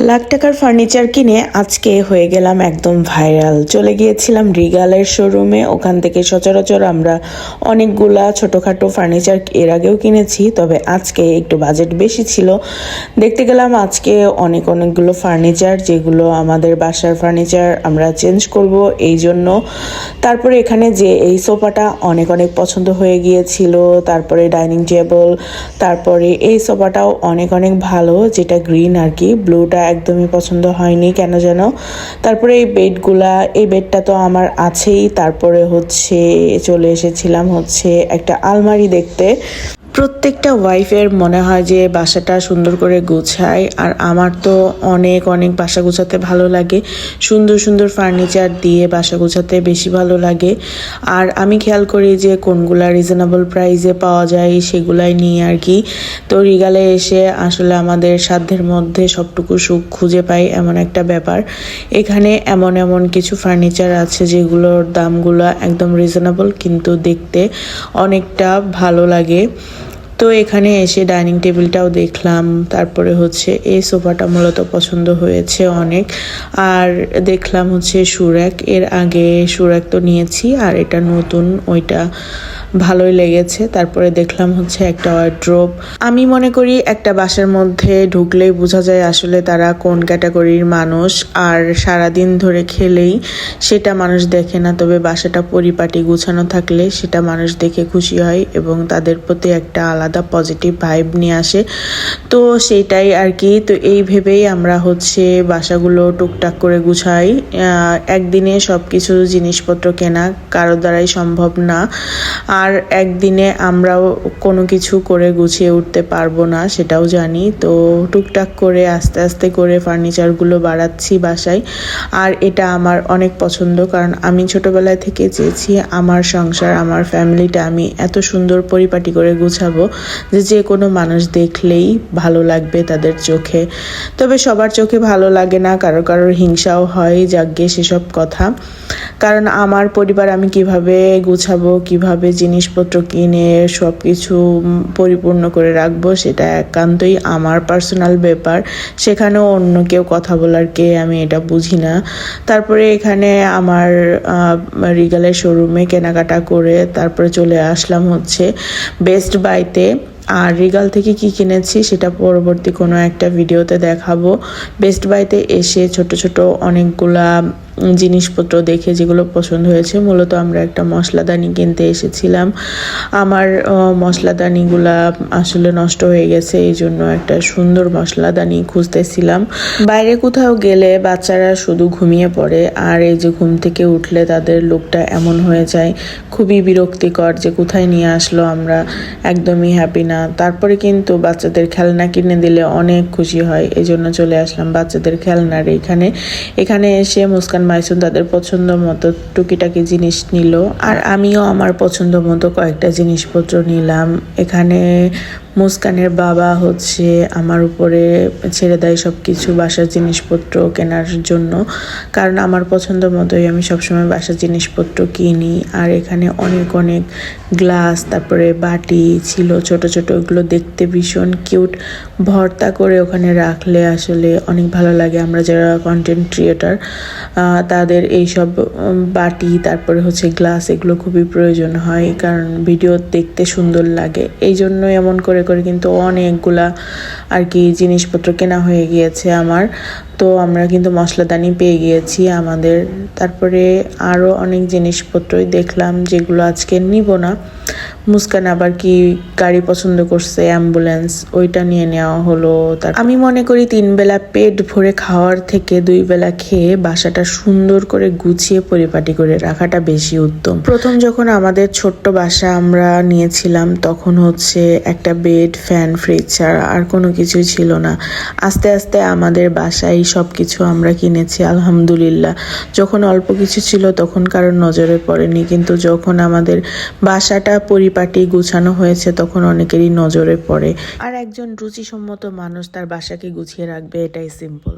লাখ টাকার ফার্নিচার কিনে আজকে হয়ে গেলাম একদম ভাইরাল। চলে গিয়েছিলাম রিগালের শোরুমে, ওখান থেকে সচরাচর আমরা অনেকগুলা ছোটোখাটো ফার্নিচার এর আগেও কিনেছি, তবে আজকে একটু বাজেট বেশি ছিল। দেখতে গেলাম আজকে অনেক অনেকগুলো ফার্নিচার, যেগুলো আমাদের বাসার ফার্নিচার আমরা চেঞ্জ করব এই জন্য। তারপরে এখানে যে এই সোফাটা অনেক অনেক পছন্দ হয়ে গিয়েছিল, তারপরে ডাইনিং টেবল, তারপরে এই সোফাটাও অনেক অনেক ভালো, যেটা গ্রিন আর কি, ব্লুটা একদমই পছন্দ হয়নি, কেন যেন? তারপরে এই বেডগুলা, এই বেডটা তো আমার আছেই। তারপরে হচ্ছে চলে এসেছিলাম হচ্ছে একটা আলমারি দেখতে। প্রত্যেকটা ওয়াইফের মনে হয় যে বাসাটা সুন্দর করে গোছায়। আর আমার তো অনেক অনেক বাসা গোছাতে ভালো লাগে। সুন্দর সুন্দর ফার্নিচার দিয়ে বাসা গোছাতে বেশি ভালো লাগে। আর আমি খেয়াল করি যে কোনগুলা রিজনেবল প্রাইসে পাওয়া যায় সেগুলাই নিয়ে আর কি। তো রিগালে এসে আসলে আমাদের সাধ্যের মধ্যে সবটুকু সুখ খুঁজে পাই এমন একটা ব্যাপার। এখানে এমন এমন কিছু ফার্নিচার আছে যেগুলোর দামগুলো একদম রিজনেবল কিন্তু দেখতে অনেকটা ভালো লাগে। তো এখানে এসে ডাইনিং টেবিলটাও দেখলাম। তারপরে হচ্ছে এই সোফাটা মূলত পছন্দ হয়েছে অনেক। আর দেখলাম হচ্ছে সুরাক। এর আগে সুরাক তো নিয়েছি, আর এটা নতুন, ওইটা ভালোই লেগেছে। তারপরে দেখলাম হচ্ছে একটা ওয়ার্ড্রোপ আমি মনে করি একটা বাসার মধ্যে ঢুকলেই বোঝা যায় আসলে তারা কোন ক্যাটাগরির মানুষ। আর সারাদিন ধরে খেলেই সেটা মানুষ দেখে না, তবে বাসাটা পরিপাটি গুছানো থাকলে সেটা মানুষ দেখে খুশি হয় এবং তাদের প্রতি একটা আলাদা পজিটিভ ভাইব নিয়ে আসে। তো সেটাই আর কি। তো এই ভেবেই আমরা হচ্ছে বাসাগুলো টুকটাক করে গুছাই। একদিনে সব কিছু জিনিসপত্র কেনা কারও দ্বারাই সম্ভব না। আর একদিনে আমরাও কোনো কিছু করে গুছিয়ে উঠতে পারব না, সেটাও জানি। তো টুকটাক করে আস্তে আস্তে করে ফার্নিচারগুলো বাড়াচ্ছি বাসায়। আর এটা আমার অনেক পছন্দ, কারণ আমি ছোটোবেলায় থেকে চেয়েছি আমার সংসার, আমার ফ্যামিলিটা আমি এত সুন্দর পরিপাটি করে গুছাবো। যে যে কোনো মানুষ দেখলেই ভালো লাগবে তাদের চোখে। তবে সবার চোখে ভালো লাগে না, কারও কারোর হিংসাও হয় যাগ্গে সেসব কথা। কারণ আমার পরিবার, আমি কীভাবে গুছাবো, কীভাবে জিনিসপত্র কিনে সব কিছু পরিপূর্ণ করে রাখব, সেটা একান্তই আমার পার্সোনাল ব্যাপার। সেখানেও অন্য কেউ কথা বলার কে আমি এটা বুঝি না। তারপরে এখানে আমার রিগালের শোরুমে কেনাকাটা করে তারপরে চলে আসলাম হচ্ছে বেস্ট বাইতে আর রিগাল থেকে কি কিনেছি সেটা পরবর্তী কোনো একটা ভিডিওতে দেখাবো। বেস্ট বাইতে এসে ছোট ছোট অনেকগুলা জিনিসপত্র দেখে যেগুলো পছন্দ হয়েছে, মূলত আমরা একটা মশলাদানি কিনতে এসেছিলাম। আমার মশলাদানিগুলা আসলে নষ্ট হয়ে গেছে, এই জন্য একটা সুন্দর মশলাদানি খুঁজতেছিলাম। বাইরে কোথাও গেলে বাচ্চারা শুধু ঘুমিয়ে পড়ে, আর এই যে ঘুম থেকে উঠলে তাদের লোকটা এমন হয়ে যায়, খুবই বিরক্তিকর যে কোথায় নিয়ে আসলো আমরা, একদমই হ্যাপি না। তারপরে কিন্তু বাচ্চাদের খেলনা কিনে দিলে অনেক খুশি হয়, এই জন্য চলে আসলাম বাচ্চাদের খেলনার এখানে। এখানে এসে মুস্কান মাইসুন তাদের পছন্দ মতো টুকিটাকি জিনিস নিল। আর আমিও আমার পছন্দ মতো কয়েকটা জিনিসপত্র নিলাম। এখানে মুস্কানের বাবা হচ্ছে আমার উপরে ছেড়ে দেয় সব কিছু বাসার জিনিসপত্র কেনার জন্য। কারণ আমার পছন্দ মতোই আমি সবসময় বাসার জিনিসপত্র কিনি। আর এখানে অনেক অনেক গ্লাস, তারপরে বাটি ছিল ছোট ছোট, ওগুলো দেখতে ভীষণ কিউট। ভর্তা করে ওখানে রাখলে আসলে অনেক ভালো লাগে আমরা যারা কন্টেন্ট ক্রিয়েটার তাদের এইসব বাটি, তারপরে হচ্ছে গ্লাস, এগুলো খুবই প্রয়োজন হয়, কারণ ভিডিও দেখতে সুন্দর লাগে। এই জন্য এমন করে করে কিন্তু অনেকগুলা আর কি জিনিসপত্র কেনা হয়ে গিয়েছে আমার। তো আমরা কিন্তু মশলাদানি পেয়ে গিয়েছি আমাদের। তারপরে আরও অনেক জিনিসপত্রই দেখলাম, যেগুলো আজকে নিব না। মুস্কান আবার কি গাড়ি পছন্দ করছে অ্যাম্বুলেন্স ওইটা নিয়ে নেওয়া হলো। তার আমি মনে করি তিন বেলা পেট ভরে খাওয়ার থেকে দুই বেলা খেয়ে বাসাটা সুন্দর করে গুছিয়ে পরিপাটি করে রাখাটা বেশি উত্তম। প্রথম যখন আমাদের ছোট্ট বাসা আমরা নিয়েছিলাম, তখন হচ্ছে একটা বেড ফ্যান ফ্রিজ ছাড়া আর কোনো কিছুই ছিল না। আস্তে আস্তে আমাদের বাসায় সব কিছু আমরা কিনেছি, আলহামদুলিল্লাহ। যখন অল্প কিছু ছিল তখন কারোর নজরে পড়েনি, কিন্তু যখন আমাদের বাসাটা পরিপাটি গুছানো হয়েছে, তখন অনেকেরই নজরে পড়ে। আর একজন রুচিসম্মত মানুষ তার বাসাকে গুছিয়ে রাখবে, এটাই সিম্পল